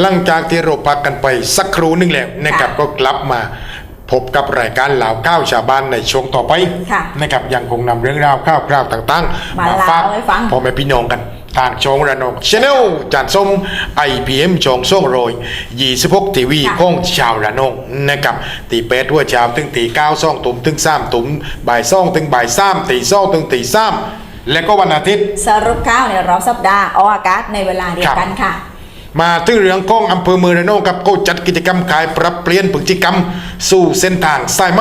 หลังจากที่เราพักกันไปสักครู่หนึงแล้วนะครับก็กลับมาพบกับรายการเหล่าข้าวชาวบ้านในช่วงต่อไปค่ะนะครับยังคงนำเรื่องราวข้าวคราวต่างๆ มาฝากเล่าให้ฟังพ่อแม่พี่น้องกัน ทางช่องระนองชาแนลจานส้ม IPM ช่องส่งโรย26ทีวีค่ะของชาวระนองนะครับตีแปดทั่วชาวถึงตีเก้าซ่องตุ่มถึงสามตุ่มบ่ายซ่องถึงบ่ายสามตีซ่องถึงตีสามและก็วันอาทิตย์ สรุปข่าวในรอบสัปดาห์ออกอากาศในเวลาเดียวกันค่ะ มาถึงเรื่องของอำเภอเมืองระนองครับก็จัดกิจกรรมขายปรับเปลี่ยนพฤติกรรม สู่เส้นทางสายไหม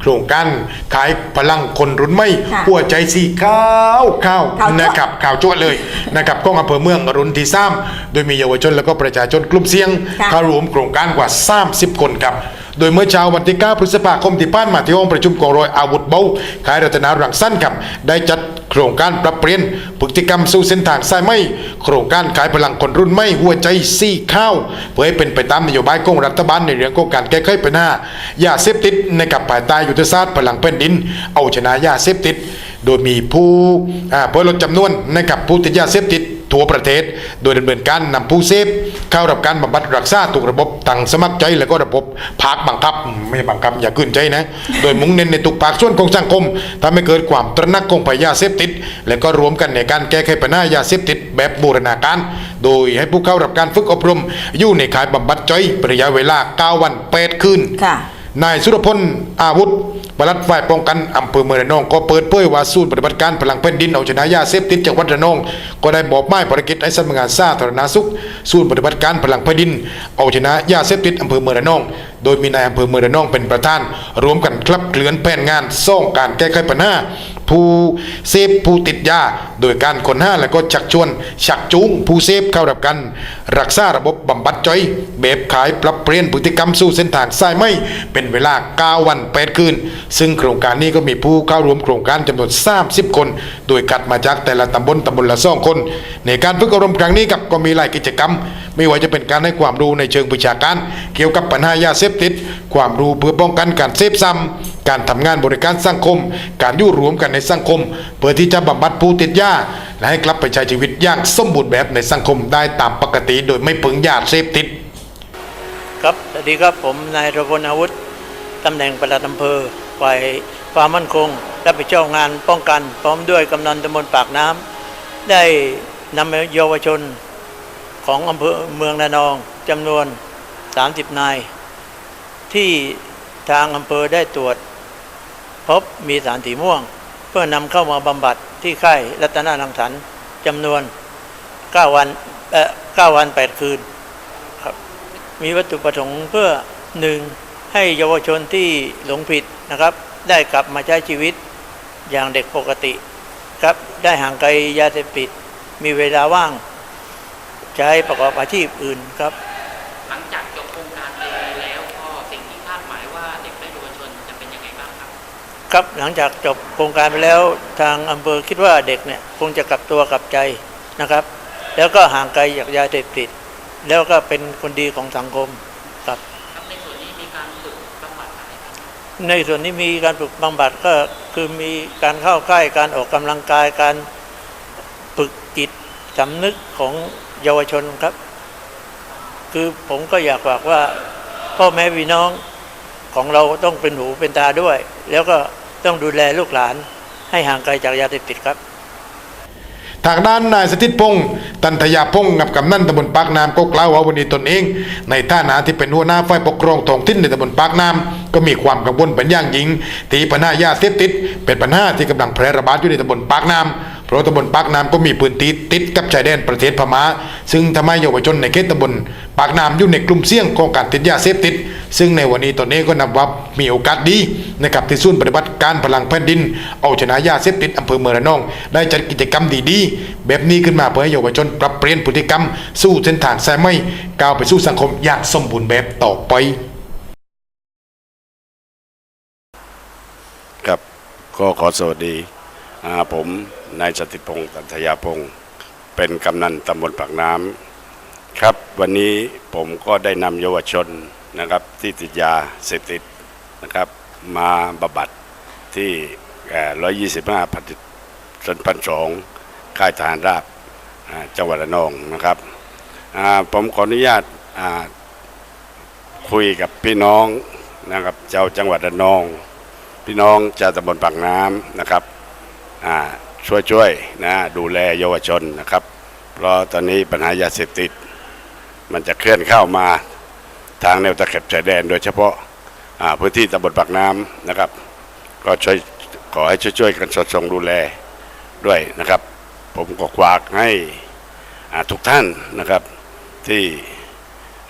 โครงการขายพลังคนรุ่นใหม่ค่ะหัวใจสีขาวข้าวขาวจั๊วนะครับข่าวจ้วเลยนะครับของอำเภอเมืองรุ่นที่สามโดยมีเยาวชนและก็ประชาชนกลุ่มเสี่ยงค่ะเข้าร่วมโครงการกว่า 30 คนครับโดยเมื่อเช้าวันที่9พฤษภาคมที่ผ่านมาที่ห้องประชุมกองร้อยอาวุธเบาขายรัตนารังสั้นครับได้จัด โครงการปรับเปลี่ยนพฤติกรรมสู่เส้นทางสายไม่ โครงการขายพลังคนรุ่นไม่หัวใจซี่ข้าว เพื่อให้เป็นไปตามนโยบายของรัฐบาลในเรื่องของการแก้ไขปัญหายาเสพติดในกับภายใต้ยุทธศาสตร์พลังแผ่นดิน เอาชนะยาเสพติด โดยมีผู้เพื่อลดจำนวนในกับผู้ติดยาเสพติด ทั่วประเทศ โดยดำเนินการนำผู้เสพเข้ารับการบำบัดรักษาถูกระบบตั้งสมัครใจและก็ระบบภาคบังคับไม่บังคับอย่าขึ้นใจนะ โดยมุ่งเน้นในทุกภาคส่วนของสังคมทำให้เกิดความตระหนักของภัยยาเสพติด และก็รวมกันในการแก้ไขปัญหายาเสพติดแบบบูรณาการ โดยให้ผู้เข้ารับการฝึกอบรมอยู่ในขายบำบัดใจระยะเวลา9วัน8คืนค่ะ นายสุรพลอาวุธปลัดฝ่ายป้องกันอำเภอเมืองระนอง ก็เปิดเผยว่าสูนปฏิบัติการพลังแผ่นดินเอาชนะยาเสพติดจังหวัดระนอง ก็ได้บอกไม้ภารกิจให้สำนักงานสาธารณสุขสูนปฏิบัติการพลังแผ่นดิน เอาชนะยาเสพติดอำเภอเมืองระนอง โดยมีนายอำเภอเมืองระนองเป็นประธาน รวมกันคลับเคลื่อนแผนงานส่งการแก้ไขปัญหา ผู้เสพผู้ติดยาโดยการคนห้าและก็ชักชวน ชักจูงผู้เสพเข้ารับการรักษาระบบบำบัดจ้อยแบบขายปรับเปลี่ยนพฤติกรรมสู่เส้นทางสายไหมเป็นเวลา 9 วัน 8 คืน ซึ่งโครงการนี้ก็มีผู้เข้าร่วมโครงการจำนวน 30 คน โดยคัดมาจากแต่ละตำบลตำบลละสองคน ในการฝึกอบรมครั้งนี้กับก็มีหลายกิจกรรม ไม่ว่าจะเป็นการให้ความรู้ในเชิงวิชาการ เกี่ยวกับปัญหายาเสพติด ความรู้เพื่อป้องกันการเสพซ้ำการทำงานบริการสังคม การอยู่รวมกันในสังคม เพื่อที่จะบำบัดผู้ติดยาและให้กลับไปใช้ชีวิตอย่างสมบูรณ์แบบในสังคมได้ตามปกติโดยไม่พึงยาเสพติด ครับสวัสดีครับผมนายรพลอาวุธตำแหน่งปลัดอำเภอฝ่ายความมั่นคงรับผิดชอบงานป้องกัน พร้อมด้วยกำนันตำบลปากน้ำได้นำเยาวชนของอำเภอเมืองระนองจำนวน 30 นาย ที่ทางอำเภอได้ตรวจ พบมีสารสีม่วง เพื่อนำเข้ามาบำบัดที่ค่ายรัตนาลังสรรจำนวน 9 วันเอ่อ9วัน 8 คืนครับมีวัตถุประสงค์เพื่อหนึ่งให้เยาวชนที่หลงผิดนะครับ ได้กลับมาใช้ชีวิตอย่างเด็กปกติครับได้ห่างไกลยาเสพติด มีเวลาว่าง ใช้ประกอบอาชีพอื่นครับ ครับหลังจากจบโครงการไปแล้วทางอำเภอคิดว่าเด็กเนี่ยคงจะกลับตัวกลับใจนะครับ แล้วก็ห่างไกลจากยาเสพติด แล้วก็เป็นคนดีของสังคมครับครับ ในส่วนนี้มีการฝึกบำบัดอะไรครับในส่วนนี้มีการฝึกบำบัดก็คือมีการเข้าใกล้การออกกำลังกายการฝึกจิตสำนึกของเยาวชนครับ คือผมก็อยากฝากว่าพ่อแม่พี่น้องของเราต้องเป็นหูเป็นตาด้วย แล้วก็ ต้องดูแลลูกหลานให้ห่างไกลจากยาเสพติดครับ ทางด้านนายสถิตพงศ์ตันทยาพงศ์กับกำนันตำบลปากน้ำก็กล่าวว่าวันนี้ตนเอง ในฐานะที่เป็นหัวหน้าฝ่ายปกครองท้องถิ่นในตำบลปากน้ำก็มีความกังวลเป็นอย่างยิ่งที่ปัญหายาเสพติด เป็นปัญหาที่กำลังแพร่ระบาดอยู่ในตำบลปากน้ำ ราะตำบลปากน้ำก็มีพื้นที่ติดกับชายแดนประเทศพม่า ซึ่งทำให้เยาวชนในเขตตำบลปากน้ำอยู่ในกลุ่มเสี่ยงของการติดยาเสพติด ซึ่งในวันนี้ตอนเองก็นับว่ามีโอกาสดีนะครับที่ศูนย์ปฏิบัติการพลังแผ่นดิน เอาชนะยาเสพติดอำเภอเมืองระนอง ได้จัดกิจกรรมดีๆ แบบนี้ขึ้นมาเพื่อให้เยาวชนปรับเปลี่ยนพฤติกรรม สู่เส้นทางสายไหมก้าวไปสู่สังคมอย่างสมบูรณ์แบบต่อไปครับก็ขอสวัสดี ผมนายสติพงศ์ตันทยาพงศ์เป็นกำนันตำบลปากน้ำครับ วันนี้ผมก็ได้นำเยาวชนนะครับที่ติดยาเสพติดนะครับ มาบำบัดที่ร้อยยี่สิบห้าพันสันพันสองค่ายทหารราบจังหวัดระนองนะครับอ่าผมขออนุญาตอ่าคุยกับพี่น้องนะครับเจ้าจังหวัดระนอง พี่น้องชาวตำบลปากน้ำนะครับ ช่วยช่วยนะดูแลเยาวชนนะครับ เพราะตอนนี้ปัญหายาเสพติด มันจะเคลื่อนเข้ามาทางแนวตะเข็บชายแดน โดยเฉพาะาพื้นที่ตำบลปากน้ำนะครับ ก็ช่วยขอให้ช่วยๆกันสอดส่องดูแลด้วยนะครับ ผมก็ฝากให้ทุกท่านนะครับที่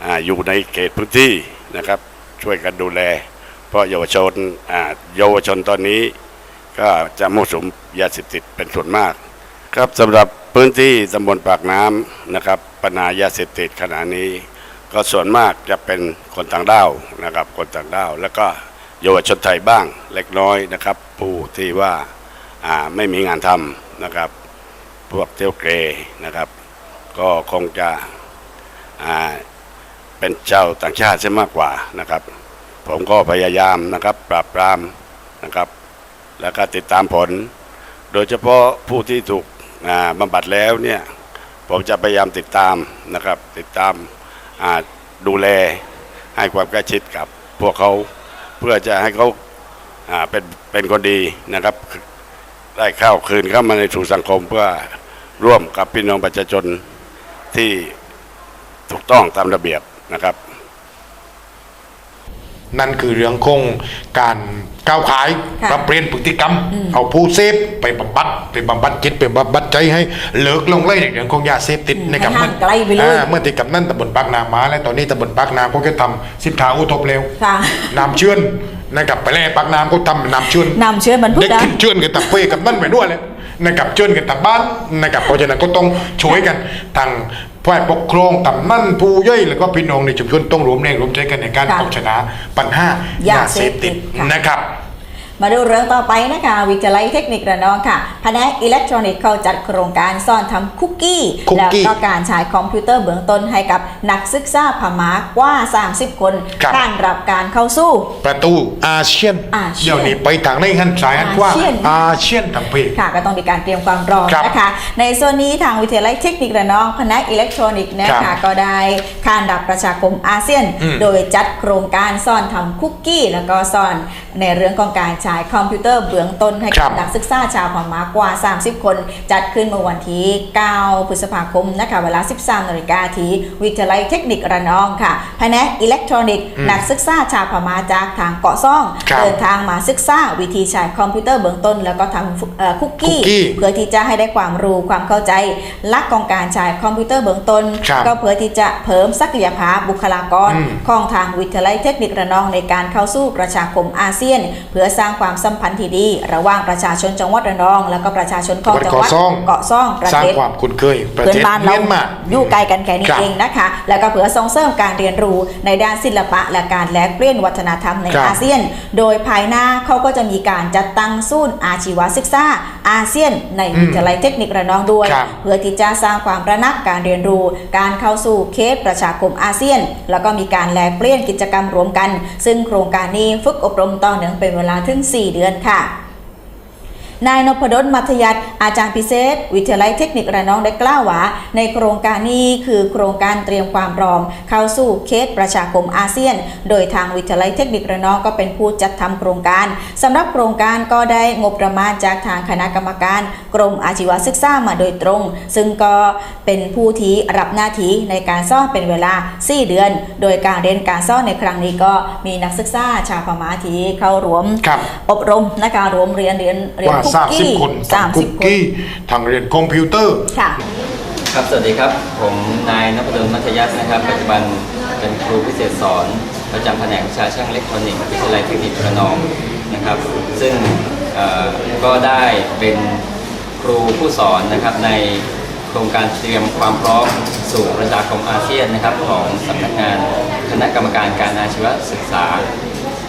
ออยู่ในเขตพื้นที่นะครับ ช่วยกันดูแล เพราะเยาวชนเยาวชนตอนนี้ ก็จะมั่วสุมยาเสพติดเป็นส่วนมาก ครับสำหรับพื้นที่ตำบลปากน้ำนะครับปัญหายาเสพติดขณะนี้ ก็ส่วนมากจะเป็นคนต่างด้าวนะครับ คนต่างด้าว แล้วก็เยาวชนไทยบ้างเล็กน้อยนะครับ ผู้ที่ว่าอ่าไม่มีงานทำนะครับ พวกเที่ยวเกรนะครับ ก็คงจะอ่าเป็นเจ้าต่างชาติซะมากกว่านะครับ ผมก็พยายามนะครับ ปราบปรามนะครับ แล้วก็ติดตามผล โดยเฉพาะผู้ที่ถูกอ่าบำบัดแล้วเนี่ยผมจะพยายามติดตามนะครับ ติดตามดูแลให้ความใกล้ชิดกับพวกเขาเพื่อจะให้เขาาเป็นเป็นคนดีนะครับ ได้เข้าคืนเข้ามาในสู่สังคมเพื่อร่วมกับพี่น้องประชาชนที่ถูกต้องตามระเบียบนะครับ นั่นคือเรื่องคงการก้าวขายค่ะปรับเปลี่ยนพฤติกรรม เอาผู้เสพไปบำบัดไปบำบัดจิตไปบำบัดใจให้เลิกลงเลยในเรื่องของยาเสพติดอืมนะครับให้ห่างไกลไปเลยอ่าเมื่อที่กับนั่นตำบลปากน้ำมาแล้วตอนนี้ตำบลปากน้ำก็แค่ทำสิบทาอุทบเร็วค่ะน้ำเชื่อนนะครับไปแล้วปากน้ำก็ทำน้ำเชื่อนนำเชื้อมันพูดเด็กได้ขึ้นเชื่อนกันตับเป้กับนั่นไปด้วยเลย นะครับเชื่อนกันตับบ้านนะครับเพราะฉะนั้นก็ต้องช่วยกันทางฝ่ายปกครองกำนันผู้ย่อยแล้วก็พี่น้องในชุมชนต้องรวมแรงรวมใจกันในการเอาชนะปัญหายายาเสพติติดนะครับ มาดูเรื่องต่อไปนะคะวิทยาลัยเทคนิคระนองค่ะแผนกอิเล็กทรอนิกส์เขาจัดโครงการสอนทำคุกกี้คุกแล้วกี้ก็การใช้คอมพิวเตอร์เบื้องต้นให้กับนักศึกษาพม่ากว่า 30 คนครับการรับการเข้าสู้ ประตูอาเซียนอาเซียนเดี๋ยวนี้ไปทางในหันซ้ายหันขวาอาเซียนอาเซียนทางเพศค่ะก็ต้องมีการเตรียมความพร้อมครับนะคะในส่วนนี้ทางวิทยาลัยเทคนิคระนองคณะอิเล็กทรอนิกส์นะครัคะบก็ได้ขานรับประชาคมอาเซียนอืมโดยจัดโครงการสอนทำคุกกี้ แล้วก็สอนในเรื่องของการใช้คอมพิวเตอร์เบื้องต้นให้ครักับบนักศึกษาชาวพม่ากว่า 30 คน จัดขึ้นเมื่อวันที่ 9 พฤษภาคมนะคะเวลา 13นาฬิกาที่วิทยาลัยเทคนิคระนองค่ะแผนกอิเล็กทรอนิกส์อืมนักศึกษาชาวพม่าจากทางเกาะซ่องครับเดินทางมาศึกษาวิธีใช้คอมพิวเตอร์เบื้องต้น แล้วก็ทำเอ่อคุกกี้คุกกี้ เพื่อที่จะให้ได้ความรู้ความเข้าใจหลักของการใช้คอมพิวเตอร์เบื้องต้นครับก็เพื่อที่จะเพิ่มศักยภาพบุคลากรอืมของทางวิทยาลัยเทคนิคระนองในการเข้าสู่ประชาคมอาเซียน เพื่อสร้างความสัมพันธ์ที่ดี ระหว่างประชาชนจังหวัดระนอง แล้วก็ประชาชนของจังหวัดเกาะซ่องเกาะซ่องประสร้างเทศความคุ้นเคยประเพื่อนเทศบ้านเราเมียนมา อยู่ไกลกันแค่นี้ครับเองนะคะ แล้วก็เพื่อส่งเสริมการเรียนรู้ในด้านศิลปะและการแลกเปลี่ยนวัฒนธรรมในครับอาเซียน โดยภายหน้าเขาก็จะมีการจัดตั้งศูนย์อาชีวศึกษาอาเซียนในวิทยาลัยเทคนิคระนองด้วยครับเพื่อที่จะสร้างความระนักการเรียนรู้ การเข้าสู่เคสประชาคมอาเซียน แล้วก็มีการแลกเปลี่ยนกิจกรรมรวมกัน ซึ่งโครงการนี้ฝึกอบรมต่อเนื่องเป็นเวลาถึง 4 เดือนค่ะ นายนพดลมัธยัติอาจารย์พิเศษ วิทยาลัยเทคนิคระนองได้กล่าวว่า ในโครงการนี้คือโครงการเตรียมความพร้อม เข้าสู่เคสประชาคมอาเซียน โดยทางวิทยาลัยเทคนิคระนองก็เป็นผู้จัดทำโครงการสำหรับโครงการก็ได้งบประมาณจากทางคณะกรรมการกรมอาชีวศึกษามาโดยตรง ซึ่งก็เป็นผู้ที่รับหน้าที่ในการสอนเป็นเวลา 4 เดือน โดยการเรียนการสอนในครั้งนี้ก็มีนักศึกษาชาวพม่าที่เข้ารวมครับอบรมนะคะรวมเรียนเรียนเรียกนว่าคุกสามสิบกี้คนสามทำคุสิบกคนกี้ทางเรียนคอมพิวเตอร์ ค่ะ ครับ สวัสดีครับ ผมนายนพดลมัธยัสนะครับ ปัจจุบันเป็นครูพิเศษสอน ประจำแผนกวิชาช่างอิเล็กทรอนิกส์วิทยาลัยเทคนิคระนองนะครับ ซึ่งเอ่อก็ได้เป็นครูผู้สอนนะครับในโครงการเตรียมความพร้อมสู่ประชาคมอาเซียนนะครับของสำนักงานคณะกรรมการการอาชีวศึกษา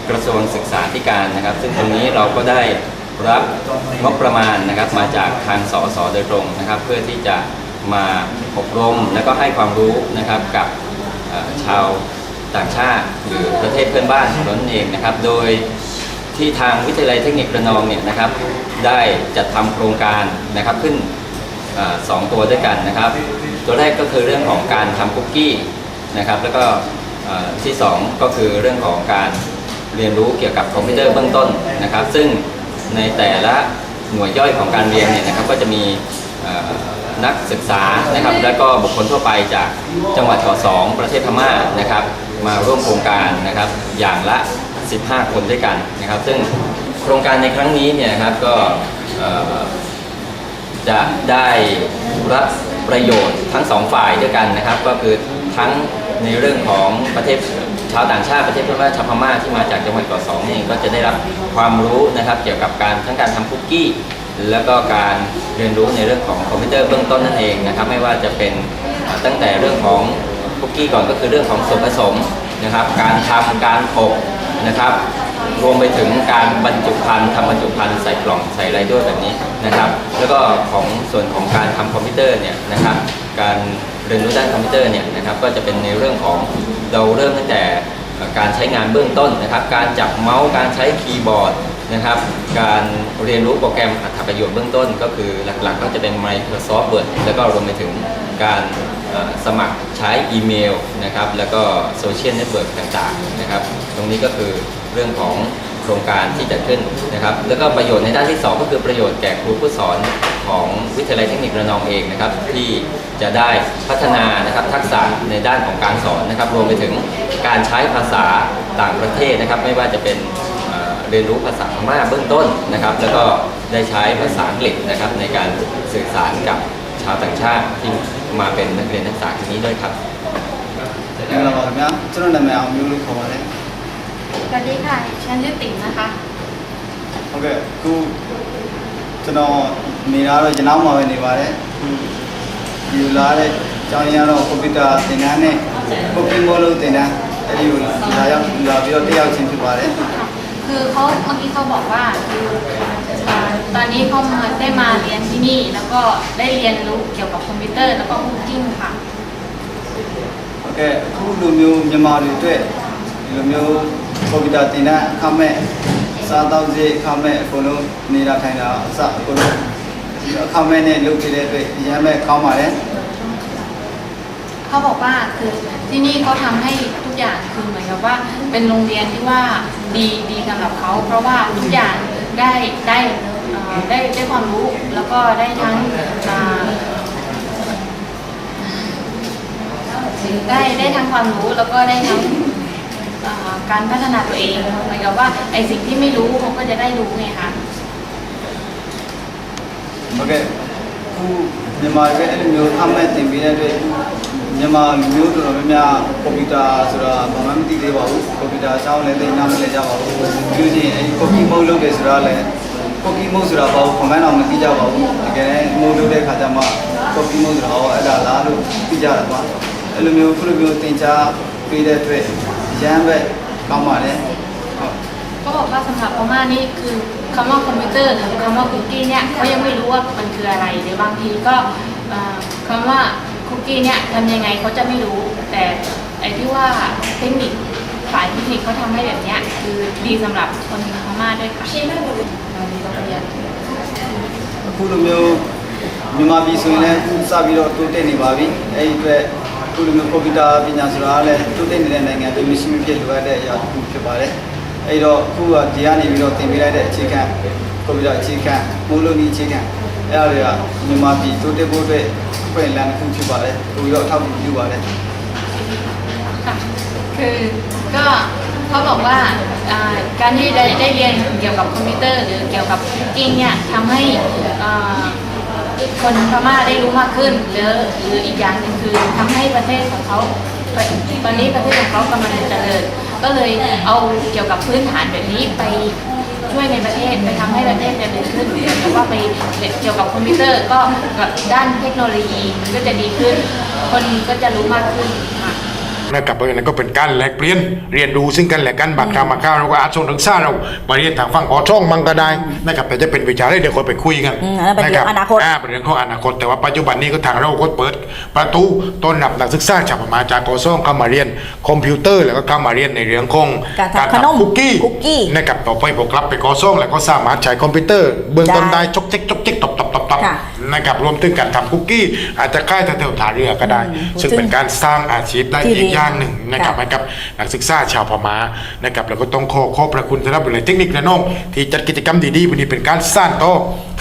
กระทรวงศึกษาธิการนะครับ ซึ่งตรงนี้เราก็ได้ รับงบประมาณนะครับมาจากทางสสโดยตรงนะครับ เพื่อที่จะมาอบรมและก็ให้ความรู้นะครับกับชาวต่างชาติหรือประเทศเพื่อนบ้านของเรานั่นเองนะครับ โดยที่ทางวิทยาลัยเทคนิคระนองเนี่ยนะครับ ได้จัดทำโครงการนะครับขึ้นอสองตัวด้วยกันนะครับ ตัวแรกก็คือเรื่องของการทำคุกกี้นะครับ แล้วก็ที่สองก็คือเรื่องของการเรียนรู้เกี่ยวกับคอมพิวเตอร์เบื้องต้นนะครับ ซึ่ง ในแต่ละหน่วยย่อยของการเรียนเนี่ยนะครับก็จะมีนักศึกษานะครับและก็บุคคลทั่วไปจากจังหวัดทสองประเทศพม่านะครับมาร่วมโครงการนะครับอย่างละ 15 คนด้วยกันนะครับ ซึ่งโครงการในครั้งนี้เนี่ยนะครับก็จะได้รับประโยชน์ทั้งสองฝ่ายด้วยกันนะครับ ก็คือทั้งในเรื่องของประเทศ ชาวต่างชาติประเทศเพื่อนบ้านชาวพม่าที่มาจากจังหวัดเกาะสองนี่ก็จะได้รับความรู้นะครับ เกี่ยวกับการทั้งการทำคุกกี้ แล้วก็การเรียนรู้ในเรื่องของคอมพิวเตอร์เบื้องต้นนั่นเองนะครับ ไม่ว่าจะเป็นตั้งแต่เรื่องของคุกกี้ก่อนก็คือเรื่องของส่วนผสมนะครับ การทำการอบนะครับรวมไปถึงการบรรจุภัณฑ์ทำบรรจุภัณฑ์ใส่กล่องใส่อะไรด้วยแบบนี้นะครับ แล้วก็ของส่วนของการทำคอมพิวเตอร์เนี่ยนะครับ การเรียนรู้ด้านคอมพิวเตอร์เนี่ยนะครับ ก็จะเป็นในเรื่องของ เราเริ่มตั้งแต่การใช้งานเบื้องต้นนะครับ การจับเมาส์การใช้คีย์บอร์ดนะครับ การเรียนรู้โปรแกรมอัตประโยชน์เบื้องต้น ก็คือหลักๆ ก็จะเป็น Microsoft Word แล้วก็รวมไปถึงการสมัครใช้อีเมลนะครับ แล้วก็โซเชียลเน็ตเวิร์กต่างๆนะครับ ตรงนี้ก็คือเรื่องของ โครงการที่จะขึ้นนะครับ แล้วก็ประโยชน์ในด้านที่ 2 ก็คือประโยชน์แก่ครูผู้สอนของวิทยาลัยเทคนิคระนองเองนะครับ ที่จะได้พัฒนานะครับทักษะในด้านของการสอนนะครับ รวมไปถึงการใช้ภาษาต่างประเทศนะครับ ไม่ว่าจะเป็นเอ่อเรียนรู้ภาษาพม่าเบื้องต้นนะครับ แล้วก็ได้ใช้ภาษาอังกฤษนะครับในการสื่อสารกับชาวต่างชาติที่มาเป็นนักเรียนนักศึกษาที่นี้ด้วยครับ မင်္ဂလာပါခင်ဗျာကျွန်တော်နာမည်အောင်မျိုးလို့ခေါ်ပါတယ် สวัสดีค่ะฉันชื่อติ๋มนะคะ ဟုတ်ကဲ့အခုကျွန်တော်နေလာတော့ကျွန်တော်မှာပဲနေပါတယ်အခုဒီလိုလာတဲ့ကျောင်းရင်းကတော့ကွန်ပျူတာသင်တန်းနဲ့ပိုကီမိုလို့သင်တန်းအဲ့ဒီကိုလာရောက်လာပြီးတော့တက်ရောက်ခြင်းဖြစ်ပါတယ် คือเขาเมื่อกี้เขาบอกว่าคือเอ่อตอนนี้เขามาได้มาเรียนที่นี่ แล้วก็ได้เรียนรู้เกี่ยวกับคอมพิวเตอร์แล้วก็คุกกิ้งค่ะ ဟုတ်ကဲ့အခုလိုမျိုးမြန်မာတွေအတွက်ဒီလိုမျိုး โควิดตีน่ะข้าแม่ซาต้องเข้าแม่คนนู้นนี่เราไายเราสัคนนู้นข้าแม่เนี่ยลูกที่เด็กเลยยังแม่เข้ามาเลยเขาบอกว่าคือที่นี่เขาทาให้ทุกอย่างคือเหมือนกับว่าเป็นโรงเรียนที่ว่าดีดีสำหรับเขาเพราะว่าทุกอย่างได้ได้ได้ได้ความรู้แล้วก็ได้ทั้งได้ได้ทั้งความรู้แล้วก็ได้ทั้ง การพัฒนาตัวเองเหมือนกับว่าไอสิ่งที่ไม่รู้เขาก็จะได้รู้ไงคะ ဟုတ်ကဲ့ခုမြန်မာတွေအဲ့လိုမျိုးအမဲ့တင်ပေးတဲ့အတွက်မြန်မာလူမျိုးတော်တော်များများကွန်ပျူတာဆိုတာဘာမှမသိသေးပါဘူးကွန်ပျူတာအကြောင်းလည်းသိနားမလည်ကြပါဘူးပြီးရင်အဲ့ဒီကော်ပီမုတ်လုပ်တယ်ဆိုတာလည်းကော်ပီမုတ်ဆိုတာဘာလို့ခမန်းအောင်မသိကြပါဘူးတကယ်မုတ်လုပ်တဲ့ခါကျမှကော်ပီမုတ်ဆိုတာဟောအဲ့ဒါလားလို့သိကြတာပါအဲ့လိုမျိုးခုလိုမျိုးသင်ကြားပေးတဲ့အတွက် ရမ်းပဲကောင်းပါတယ်ဟုတ် ก็บอกว่าสำหรับพม่านี่คือคำว่าคอมพิวเตอร์หรือคำว่าคุกกี้เนี่ยเขายังไม่รู้ว่ามันคืออะไรหรือบางทีก็เอ่อคำว่าคุกกี้เนี่ยทำยังไงเขาจะไม่รู้ แต่ไอ้ที่ว่าเทคนิคฝ่ายเทคนิคเขาทำให้แบบเนี้ยคือดีสำหรับคนพม่าด้วยค่ะเราดีเราเรียน အခုလိုမျိုးမြန်မာပြည်ဆိုရင်လည်းအခုစပြီးတော့တိုးတက်နေပါပြီအဲ့ဒီအတွက် အခုလိုမျိုးကွန်ပျူတာပညာဆိုတာကလည်းတိုးတက်နေတဲ့နိုင်ငံတွေမရှိမဖြစ်လိုအပ်တဲ့အရာတစ်ခုဖြစ်ပါတယ်အဲ့တော့အခုကဒီကနေပြီးတော့သင်ပေးလိုက်တဲ့အခြေခံကွန်ပျူတာအခြေခံမိုးလုံးဒီအခြေခံအဲ့ဒါတွေကမြန်မာပြည်တိုးတက်ဖို့အတွက်ဖွင့်လန်းတစ်ခုဖြစ်ပါတယ်ပိုပြီးတော့အထောက်အကူပြုပါတယ် ค่ะคือก็เขาบอกว่าอ่าการที่ได้ได้เรียนเกี่ยวกับคอมพิวเตอร์ หรือเกี่ยวกับคุกกิ้งเนี่ยทำให้อ่า คนพม่าได้รู้มากขึ้นหรือหรืออีกอย่างหนึ่งคือทำให้ประเทศของเขาตอนนี้ประเทศของเขากำลังจะเจริญก็เลยเอาเกี่ยวกับพื้นฐานแบบนี้ไปช่วยในประเทศไปทำให้ประเทศเจริญขึ้นแล้วก็ไปเกี่ยวกับคอมพิวเตอร์ก็แบบด้านเทคโนโลยีก็จะดีขึ้น คนก็จะรู้มากขึ้น นะครับเพราะฉะนั้นก็เป็นการแลกเปลี่ยนเรียนรู้ซึ่งกันและกันบางครั้งบางคราวเราก็อาจส่งถึงซ่าเรามาเรียนทางฝั่งขอช่องมังก็ได้นะครับแต่จะเป็นวิชาได้เดี๋ยวคนไปคุยกันอืมอันนั้นเป็นเรื่องอนาคตอ่าเป็นเรื่องของอนาคต แต่ว่าปัจจุบันนี้ก็ทางเราก็เปิด ประตูต้อนรับนักศึกษาชาวพม่าจากกอซ่องเข้ามาเรียนคอมพิวเตอร์แล้วก็เข้ามาเรียนในเรื่องของการทำขนมคุกกี้คุกกี้นะครับต่อไปพวกรับไปกอซ่องแล้วก็สามารถใช้คอมพิวเตอร์ เบื้องต้นได้ได้จกเจ๊กจกเจ๊กตบตบตบตบค่ะ นะครับรวมถึงการทำคุกกี้ อาจจะค่ายแถวๆท่าเรือก็ได้อืมซึ่งเป็นการสร้างอาชีพได้ที่อีดีกอย่างหนึ่งนะครับค่ะให้กับนักศึกษาชาวพม่านะครับแล้วก็ต้องขอขอบพระคุณสำหรับวิทยาลัยเทคนิคระนองที่จัดกิจกรรมดีๆวันนี้เป็นการสร้างต่อ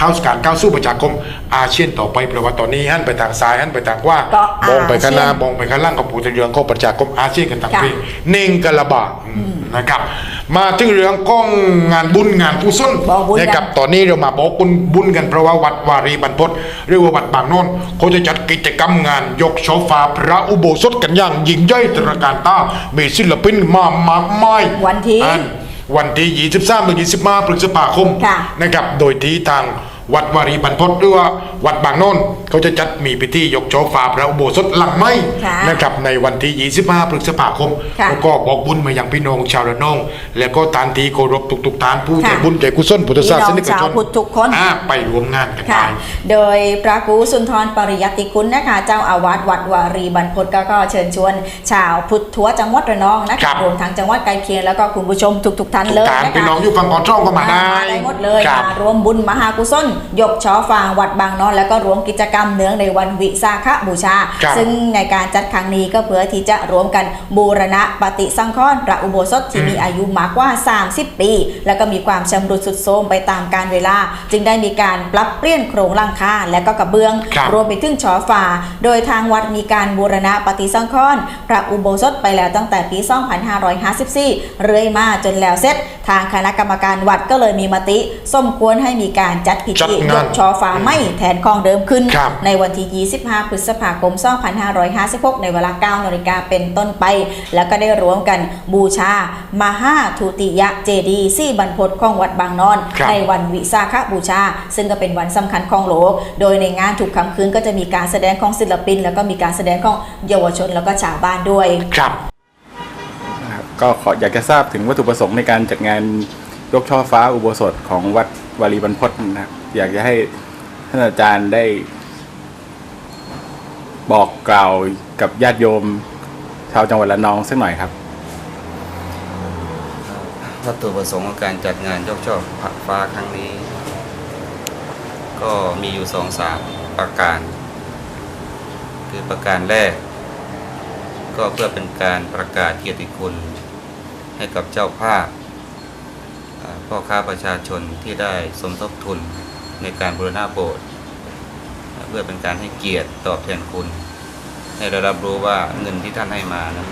เข้าสู่การก้าวสู่ประชาคมอาเซียนต่อไปเพราะว่าตอนนี้หันไปทางซ้ายหันไปทางขว่าก็มองไปข้างหน้าอาเซียนมองไปข้างล่างของผู้เรื่องของประชาคมอาเซียนกันต่างค่ะเพลงเน่งกะละบานะครับ มาถึงเรื่องของงานบุญงานกุศลบอกบุญกัน นะครับ ตอนนี้เรามาบอกบุญบุญกันเพราะว่าวัดวารีบรรพตหรือว่าวัดบางโนนเขาจะจัดกิจกรรมงานยกโชฟาพระอุโบสถกันอย่างยิ่งใหญ่ตระการตามีศิลปินมามากมายวันที่อันวันที่ 23ถึง25พฤษภาคมค่ะ นะครับ โดยที่ทาง วัดวารีบรรพตหรือว่าวัดบางโนนเขาจะจัดมีพิธียกโชฟาพระอุโบสถหลังไม้ค่ะนะครับในวันที่ 25 พฤษภาคม ค่ะแล้วก็บอกบุญมายังพี่น้องชาวระนอง และก็ทานทีเคารพทุกๆทานผู้ใจค่ะบุญใจกุศลพุทธศาสนิกพี่น้องชชาวนพุทธทุกคน อ่าไปรวมงานกันค่ะได้โดยพระครูสุนทรปริยัติคุณนะคะ เจ้าอาวาสวัดวารีบรรพตก็ก็เชิญชวน ชาวพุทธทั่วจังหวัดระนองนะครัคะบ รวมทั้งจังหวัดใกล้เคียงแล้วก็คุณผู้ชมทุกๆท่านทุกเลยทานนะคะพี่น้องอยู่ฝั่งปอช่องก็มาได้มาได้หมดเลยครับ มารวมบุญมหากุศลยกช่อฟางวัดบางนอนแล้วก็รวมกิจกรรมเนื่องในวันวิสาขบูชาครับซึ่งในการจัดครั้งนี้ก็เพื่อที่จะรวมกันบูรณะปฏิสังขรณ์พระอุโบสถที่มีอายุมากกว่า 30 ปี แล้วก็มีความชำรุดสุดโทรมไปตามกาลเวลา จึงได้มีการปรับเปลี่ยนโครงหลังคาและก็กระเบื้องครับรวมไปถึงชอฟ้า โดยทางวัดมีการบูรณะปฏิสังขรณ์พระอุโบสถไปแล้วตั้งแต่ปี 2554 เรื่อยมาจนแล้วเสร็จ ทางคณะกรรมการวัดก็เลยมีมติ สมควรให้มีการจัดพิจัดธีงายนกชอฟ้าไหม่แทนของเดิมขึ้นครับในวันที่ 25 พฤษภาคม 2556 ในเวลา 9นาฬิกาเป็นต้นไป แล้วก็ได้ร่วมกันบูชา มหาทุติยะเจดีย์สี่บรรพตของวัดบางนอนครับในวันวิสาขบูชา ซึ่งก็เป็นวันสำคัญของโลก โดยในงานทุกค่ำคืนก็จะมีการแสดงของศิลปิน แล้วก็มีการแสดงของเยาวชนแล้วก็ชาวบ้านด้วยครับนะครับก็ขออยากจะทราบถึงวัตถุประสงค์ในการจัดงานยกช่อฟ้าอุโบสถของวัดวารีบรรพตนะครับ อยากจะให้ท่านอาจารย์ได้บอกกล่าวกับญาติโยมชาวจังหวัดระนองสักหน่อยครับวัตถุประสงค์ของการจัดงานยกช่อฟ้าครั้งนี้ ก็มีอยู่สองสามประการ คือประการแรก ก็เพื่อเป็นการประกาศเกียรติคุณให้กับเจ้าภาพพ่อค้าประชาชนที่ได้สมทบทุน ในการบูรณะโบสถ์เพื่อเป็นการให้เกียรติตอบแทนคุณ ให้ได้รับรู้ว่าเงินที่ท่านให้มานั้น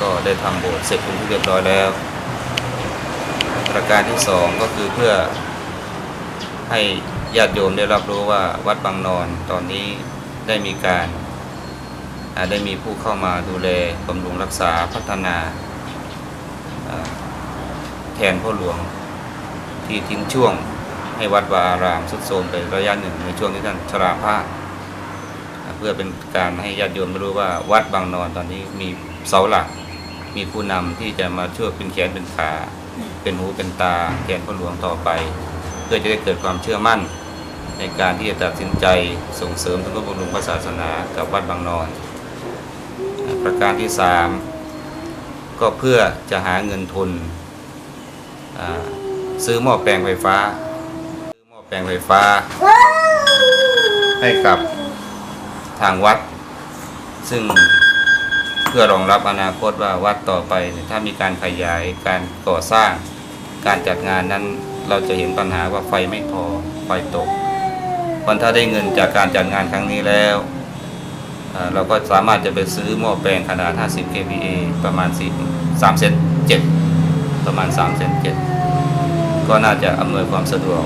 ก็ได้ทำโบสถ์เสร็จเป็นที่เรียบร้อยแล้ว ประการที่สองก็คือเพื่อให้ญาติโยมได้รับรู้ว่าวัดบางนอนตอนนี้ได้มีการได้มีผู้เข้ามาดูแลบำรุงรักษาพัฒนาอ่าแทนพ่อหลวงที่ทิ้งช่วง ให้วัดวาอารามสุดโทรมไประยะหนึ่งในช่วงที่ท่านชราภาพเพื่อเป็นการให้ญาติโยมได้รู้ว่าวัดบางนอนตอนนี้มีเสาหลัก มีผู้นำที่จะมาช่วยเป็นแขนเป็นขาเป็นหูเป็นตาแทนพ่อหลวงต่อไป เพื่อจะได้เกิดความเชื่อมั่น ในการที่จะตัดสินใจส่งเสริมทำนุบำรุงพระศาสนากับวัดบางนอน ประการที่สามก็เพื่อจะหาเงินทุนซื้อหม้อแปลงไฟฟ้า แปลงไฟฟ้า ให้กับทางวัด ซึ่งเพื่อรองรับอนาคตว่าวัดต่อไป ถ้ามีการขยายการก่อสร้าง การจัดงานนั้นเราจะเห็นปัญหาว่าไฟไม่พอไฟตกวันถ้าได้เงินจากการจัดงานครั้งนี้แล้ว เราก็สามารถจะไปซื้อหม้อแปลงขนาด 50 kVA ประมาณ 3 เซน7ประมาณ3เซน7ก็น่าจะอำนวยความสะดวก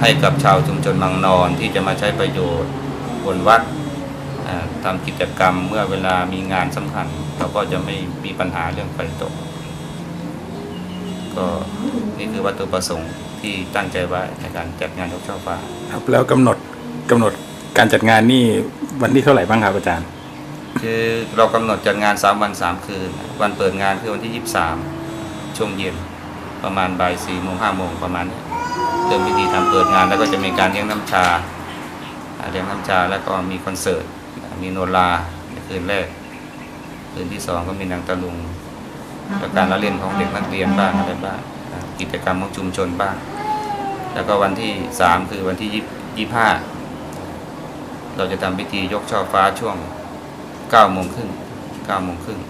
ให้กับชาวชุมชนบางนอนที่จะมาใช้ประโยชน์บนวัดอ่าทำกิจกรรมเมื่อเวลามีงานสำคัญเราก็จะไม่มีปัญหาเรื่องไฟตก ก็นี่คือวัตถุประสงค์ที่ตั้งใจไว้ในการจัดงานยกช่อฟ้า ครับแล้วกำหนดกำหนดการจัดงานนี่วันที่เท่าไหร่บ้างครับอาจารย์ คือเรากำหนดจัดงาน 3 วัน 3 คืน วันเปิดงานคือวันที่ 23 ช่วงเย็น ประมาณบ่ายสี่โมงห้าโมงประมาณนี้เริ่มพิธีทำเปิดงาน แล้วก็จะมีการเลี้ยงน้ำชาอ่าเลี้ยงน้ำชาแล้วก็มีคอนเสิร์ตมีโนราในคืนแรกคืนที่สองก็มีนางตะลุงแล้วการละเล่นของเด็กนักเรียนบ้างอะไรบ้างกิจกรรมของชุมชนบ้าง แล้วก็วันที่สามคือวันที่ยี่สิบห้าเราจะทำพิธียกช่อฟ้าช่วง9โมงครึ่ง9โมงครึ่ง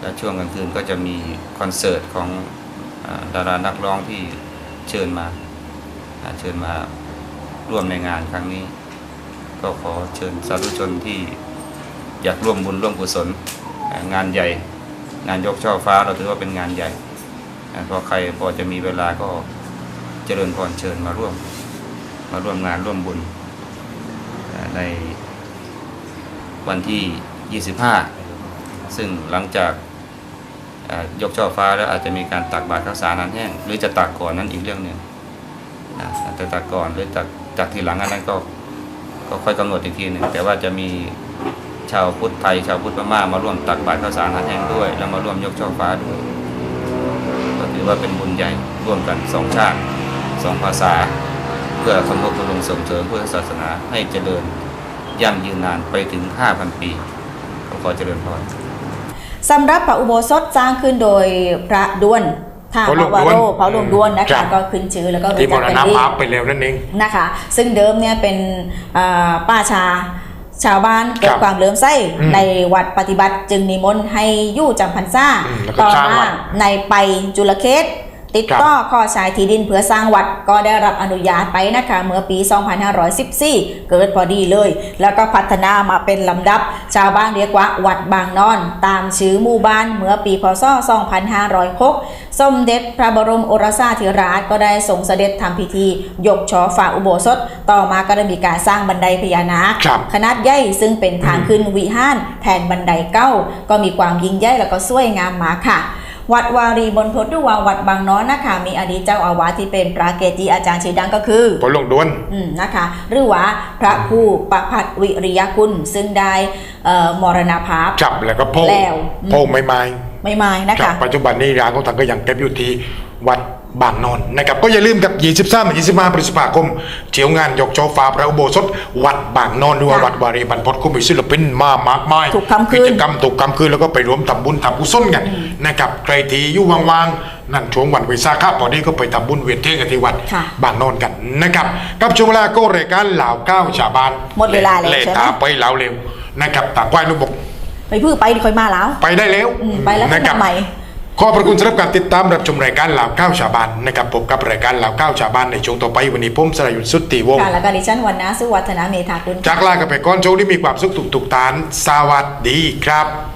แล้วช่วงกลางคืนก็จะมีคอนเสิร์ตของ ดารานักร้องที่เชิญมาเชิญมาร่วมในงานครั้งนี้ ก็ขอเชิญสาธุชนที่อยากร่วมบุญร่วมกุศลงานใหญ่ งานยกช่อฟ้าเราถือว่าเป็นงานใหญ่อ่าพอใครพอจะมีเวลาก็เจริญพรเชิญมาร่วม มาร่วมงานร่วมบุญ ในวันที่ 25 ซึ่งหลังจาก ยกช่อฟ้าแล้วอาจจะมีการตักบาตรข้าวสารนั้นแห้งหรือจะตักก่อนนั้นอีกเรื่องหนึ่งอาจจะตักก่อนหรือตักตักทีหลังอันนั้นก็ก็ค่อยกำหนดอีกทีหนึ่งแต่ว่าจะมีชาวพุทธไทยชาวพุทธพม่ามาร่วมตักบาตรข้าวสารนั้นแห้งด้วย แล้วมาร่วมยกช่อฟ้าด้วยก็ถือว่าเป็นบุญใหญ่ร่วมกันสองชาติสองภาษา เพื่อคำนุบำรุงส่งเสริมพุทธศาสนาให้เจริญยั่งยืนนานไปถึง 5,000 ปี ก็ขอเจริญพร สำหรับพระอุโบสถสร้างขึ้นโดยพระด้วนท่าพระหลวงวาด้วนโรพระหลวงด้วนนะครัคะบก็ขึ้นชื่อแล้วก็ที่รู้มจักรกันณดีภาพไปแล้วนั่นเองนะคะ ซึ่งเดิมเนี่ยเป็นอ่าป้าชาชาวบ้านเกิคดรับความเหลื่อมใสอืมในวัดปฏิบัติจึงนิมนต์ให้อยู่จำพรรษาอืมแล้วก็ต่อสร้างมาวัดในไปจุลเขต ติดครับต่อขอใช้ที่ดินเพื่อสร้างวัดก็ได้รับอนุญาตไปนะคะเมื่อปี 2514 เกิดพอดีเลย แล้วก็พัฒนามาเป็นลำดับ ชาวบ้านเรียกว่าวัดบางนอน ตามชื่อหมู่บ้านเมื่อปีพศ 2506 สมเด็จพระบรมโอรสาธิราชก็ได้ทรงเสด็จทำพิธี ยกช่อฟ้าอุโบสถ ต่อมาก็ได้มีการสร้างบันไดพญานาคครับขนาดใหญ่ซึ่งเป็นทางขึ้นวิหารแทนบันไดเก้าก็มีความยิ่งใหญ่แล้วก็สวยงามมากค่ะ วัดวารีบนพดหรือว่าวัดบางน้อนนะคะ มีอดีตเจ้าอาวาสที่เป็นพระเกจิอาจารย์ชื่อดังก็คือพระหลวงด้วนอืมนะคะ หรือว่าพระครูประพัฒวิริยคุณซึ่งได้เอ่อมรณภาพจับแล้วก็โพงแล้วโพงไม่ไม้ไม่มานะครัคะบปัจจุบันนี้ร้านของทางก็ยังเก็บอยู่ที่วัด บางนอนนะครับก็อย่าลืมกับ 23 25พฤษภาคมเจียวงานยกโชฟ้าพระอุโบสถ วัดบางนอนหรือว่าค่ะวัดวารีบรรพตคุณมีศิลปินมามากมายถูกค่ำคืนกิจกรรมถูกคำคืนแล้วก็ไปรวมทำบุญทำกุศลกันนะครับใครที่อยู่ว่างๆนั่นช่วงวันวิสาขะพอดีก็ไปทำบุญเวียนเที่ยงกันที่วัดค่ะบางนอนกันนะครับกับช่วงเวลาก็รายการเหล่าเก้าชาวบ้านหมดเวลาแล้วเลใช่ไหมตาไปเหล่าเร็วนะครับตาควายนุบกไปเพื่อไปค่อยมาแล้ว ไปได้แล้วอืมไปแล้วนะครับทำไม ขอบพระคุณสำหรับการติดตามรับชมรายการเหล่าเก้าชาวบ้านนะครับพบกับรายการเหล่าเก้าชาวบ้านในช่วงต่อไปวันนี้ผมสรายุทธสุทธิวงศ์ค่ะแล้วก็ดิฉันวันนาสุวัฒนาเมธากุลจากลากันไปก่อนโชคที่มีความสุขทุกๆตานสวัสดีครับ